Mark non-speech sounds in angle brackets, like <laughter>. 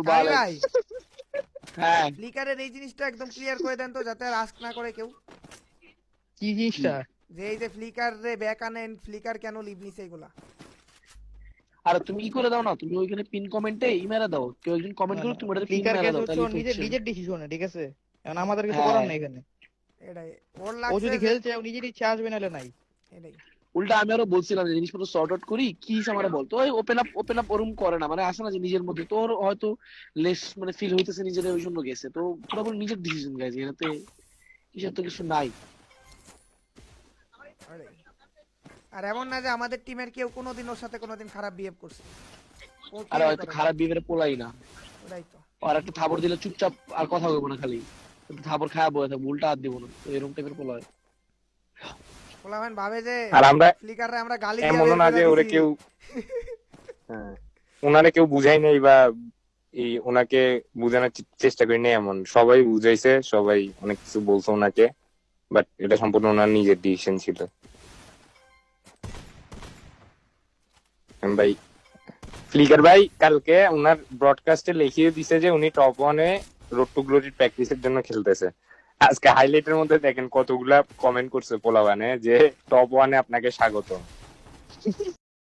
ভাই। হ্যাঁ। ফ্লিকারের এই জিনিসটা একদম ক্লিয়ার করে দেন তো যাতে আর আস্ক না করে কেউ। কি জিনিসটা? যে এই যে ফ্লিকার রে ব্যাক আনেন ফ্লিকার কেন লিভ নিছে এগুলা? আর তুমি ই করে দাও না? তুমি ওইখানে পিন কমেন্টে ইমেলে দাও। কেউ একজন কমেন্ট করুক তুমি ওটাতে পিন ফ্লিকার মেরে দাও তাহলে নিজের। নিজের ডিসিশনে ঠিক আছে? এখন আমাদের কিছু হ্যাঁ। করার নেই এখানে। এটাই। ওর ও যদি খেলছে নিজের ইচ্ছা আসবে নাহলে নাই। এটাই। উল্টা আমি আরও বলছিলাম যে জিনিসপত্র সর্ট আউট করি কি আমার বলতো? ওই ওপেন আপ ওপেন আপ ওরম করে না মানে আসে না যে নিজের মধ্যে। তোর হয়তো লেস মানে ফিল হইতেছে নিজের ওই জন্য গেছে। তো পুরোপুরি নিজের ডিসিশন গেছে এটাতে কিসের তো কিছু নাই। আর এমন না যে আমাদের টিমের কেউ কোনোদিন ওর সাথে কোনোদিন খারাপ বিহেভ করছে। আর হয়তো খারাপ বিহেভিয়ারে পোলাই না। ওটাই তো। আর একটা থাবর দিলে চুপচাপ আর কথা বলব না খালি। থাবর খায়া বয়ে থাকব উল্টা হাত দিব না। এরকম টাইপের পোলা হয়। ভাবে যে আর আমরা ফ্লিকারে আমরা গালি দিয়ে না যে ওরে কেউ <laughs> হ্যাঁ। ওনারে কেউ বুঝাই নাই বা এই ওনাকে বোঝানোর চেষ্টা করি নাই এমন। সবাই বুঝাইছে সবাই অনেক কিছু বলছে ওনাকে বাট এটা সম্পূর্ণ ওনার নিজের ডিসিশন ছিল। ভাই ফ্লিকার ভাই কালকে ওনার ব্রডকাস্টে লিখিয়ে দিছে যে উনি টপ ওয়ানে রোড টু গ্লোরির প্র্যাকটিসের জন্য খেলতেছে। আজকে হাইলাইট এর মধ্যে দেখেন কতগুলা কমেন্ট করছে পোলাবানে যে টপ ওয়ানে আপনাকে স্বাগত